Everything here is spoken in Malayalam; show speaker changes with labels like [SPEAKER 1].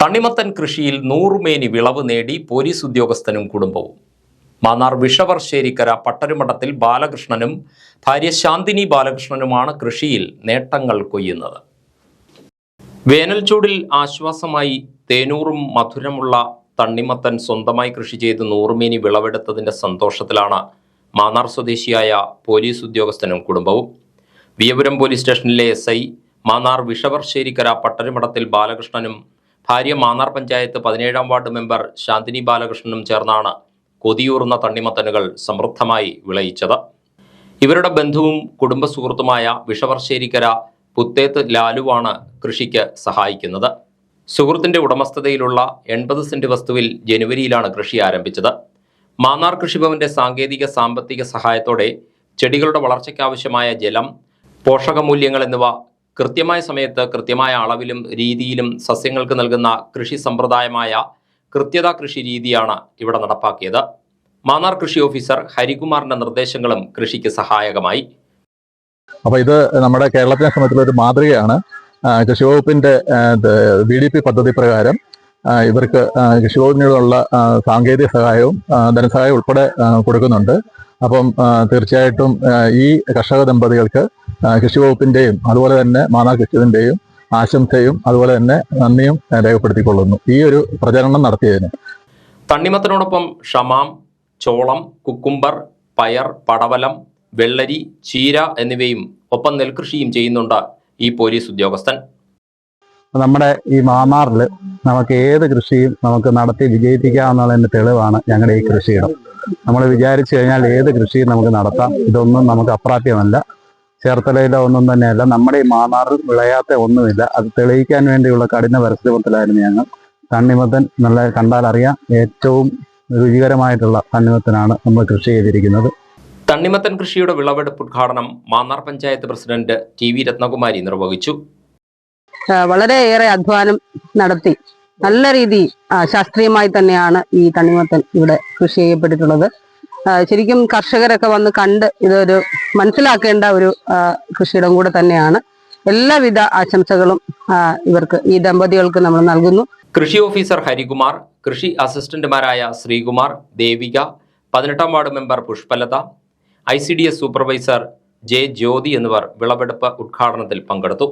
[SPEAKER 1] തണ്ണിമത്തൻ കൃഷിയിൽ നൂറുമേനി വിളവ് നേടി പോലീസ് ഉദ്യോഗസ്ഥനും കുടുംബവും. മാന്നാർ വിഷവർശ്ശേരിക്കര പട്ടരുമഠത്തിൽ ബാലകൃഷ്ണനും ഭാര്യ ശാന്തിനി ബാലകൃഷ്ണനുമാണ് കൃഷിയിൽ നേട്ടങ്ങൾ കൊയ്യുന്നത്. വേനൽച്ചൂടിൽ ചൂടിൽ ആശ്വാസമായി തേനൂറും മധുരമുള്ള തണ്ണിമത്തൻ സ്വന്തമായി കൃഷി ചെയ്ത് നൂറുമേനി വിളവെടുത്തതിന്റെ സന്തോഷത്തിലാണ് മാന്നാർ സ്വദേശിയായ പോലീസ് ഉദ്യോഗസ്ഥനും കുടുംബവും. വിയപുരം പോലീസ് സ്റ്റേഷനിലെ എസ് ഐ മാന്നാർ വിഷവർശ്ശേരിക്കര പട്ടരുമഠത്തിൽ ബാലകൃഷ്ണനും ഭാര്യ മാന്നാർ പഞ്ചായത്ത് പതിനേഴാം വാർഡ് മെമ്പർ ശാന്തിനി ബാലകൃഷ്ണനും ചേർന്നാണ് കൊതിയൂറുന്ന തണ്ണിമത്തനുകൾ സമൃദ്ധമായി വിളയിച്ചത്. ഇവരുടെ ബന്ധുവും കുടുംബ സുഹൃത്തുമായ വിഷവർശ്ശേരിക്കര പുത്തേത്ത് ലാലുവാണ് കൃഷിക്ക് സഹായിക്കുന്നത്. സുഹൃത്തിന്റെ ഉടമസ്ഥതയിലുള്ള എൺപത് സെന്റ് വസ്തുവിൽ ജനുവരിയിലാണ് കൃഷി ആരംഭിച്ചത്. മാന്നാർ കൃഷിഭവന്റെ സാങ്കേതിക സാമ്പത്തിക സഹായത്തോടെ ചെടികളുടെ വളർച്ചയ്ക്കാവശ്യമായ ജലം പോഷകമൂല്യങ്ങൾ എന്നിവ കൃത്യമായ സമയത്ത് കൃത്യമായ അളവിലും രീതിയിലും സസ്യങ്ങൾക്ക് നൽകുന്ന കൃഷി സമ്പ്രദായമായ കൃത്യത കൃഷി രീതിയാണ് ഇവിടെ നടപ്പാക്കിയത്. മാന്നാർ കൃഷി ഓഫീസർ ഹരികുമാറിന്റെ നിർദ്ദേശങ്ങളും കൃഷിക്ക് സഹായകമായി.
[SPEAKER 2] അപ്പൊ ഇത് നമ്മുടെ കേരളത്തിനെ സംബന്ധിച്ചുള്ള ഒരു മാതൃകയാണ്. കൃഷി വകുപ്പിന്റെ ബി ഡി പി പദ്ധതി പ്രകാരം ഇവർക്ക് കൃഷി വകുപ്പിനുള്ള സാങ്കേതിക സഹായവും ധനസഹായവും ഉൾപ്പെടെ കൊടുക്കുന്നുണ്ട്. അപ്പം തീർച്ചയായിട്ടും ഈ കർഷക ദമ്പതികൾക്ക് കൃഷി വകുപ്പിന്റെയും അതുപോലെ തന്നെ മാതാ കൃഷിയുടെയും ആശംസയും അതുപോലെ തന്നെ നന്ദിയും രേഖപ്പെടുത്തിക്കൊള്ളുന്നു. ഈ ഒരു പ്രചരണം നടത്തിയതിന്.
[SPEAKER 1] തണ്ണിമത്തനോടൊപ്പം ഷമാം ചോളം കുക്കുംബർ പയർ പടവലം വെള്ളരി ചീര എന്നിവയും ഒപ്പം നെൽകൃഷിയും ചെയ്യുന്നുണ്ട് ഈ പോലീസ് ഉദ്യോഗസ്ഥൻ.
[SPEAKER 3] നമ്മുടെ ഈ മാന്നാറിൽ നമുക്ക് ഏത് കൃഷിയും നമുക്ക് നടത്തി വിജയിപ്പിക്കാമെന്നുള്ളതിന്റെ തെളിവാണ് ഞങ്ങളുടെ ഈ കൃഷിയിടം. നമ്മൾ വിചാരിച്ചു കഴിഞ്ഞാൽ ഏത് കൃഷിയും നമുക്ക് നടത്താം. ഇതൊന്നും നമുക്ക് അപ്രാപ്യമല്ല. ചേർത്തലയിലോ ഒന്നും തന്നെയല്ല. നമ്മുടെ ഈ മാന്നാറിൽ വിളയാത്ത ഒന്നുമില്ല. അത് തെളിയിക്കാൻ വേണ്ടിയുള്ള കഠിന പരിശ്രമത്തിലായിരുന്നു ഞങ്ങൾ. തണ്ണിമത്തൻ നല്ല കണ്ടാൽ അറിയാം. ഏറ്റവും രുചികരമായിട്ടുള്ള തണ്ണിമത്തനാണ് നമ്മൾ കൃഷി ചെയ്തിരിക്കുന്നത്.
[SPEAKER 1] തണ്ണിമത്തൻ കൃഷിയുടെ വിളവെടുപ്പ് ഉദ്ഘാടനം Mannar panchayat president T V Rathnakumari നിർവഹിച്ചു.
[SPEAKER 4] വളരെയേറെ അധ്വാനം നടത്തി. നല്ല രീതി ശാസ്ത്രീയമായി തന്നെയാണ് ഈ തണ്ണിമത്തൻ ഇവിടെ കൃഷി ചെയ്യപ്പെട്ടിട്ടുള്ളത്. ശരിക്കും കർഷകരൊക്കെ വന്ന് കണ്ട് ഇതൊരു മനസ്സിലാക്കേണ്ട ഒരു കൃഷിയിടം കൂടെ തന്നെയാണ്. എല്ലാവിധ ആശംസകളും ഇവർക്ക് ഈ ദമ്പതികൾക്ക് നമ്മൾ നൽകുന്നു.
[SPEAKER 1] കൃഷി ഓഫീസർ ഹരികുമാർ കൃഷി അസിസ്റ്റന്റുമാരായ ശ്രീകുമാർ ദേവിക പതിനെട്ടാം ward member Pushpalatha I C D S supervisor J Jyothi എന്നിവർ വിളവെടുപ്പ് ഉദ്ഘാടനത്തിൽ പങ്കെടുത്തു.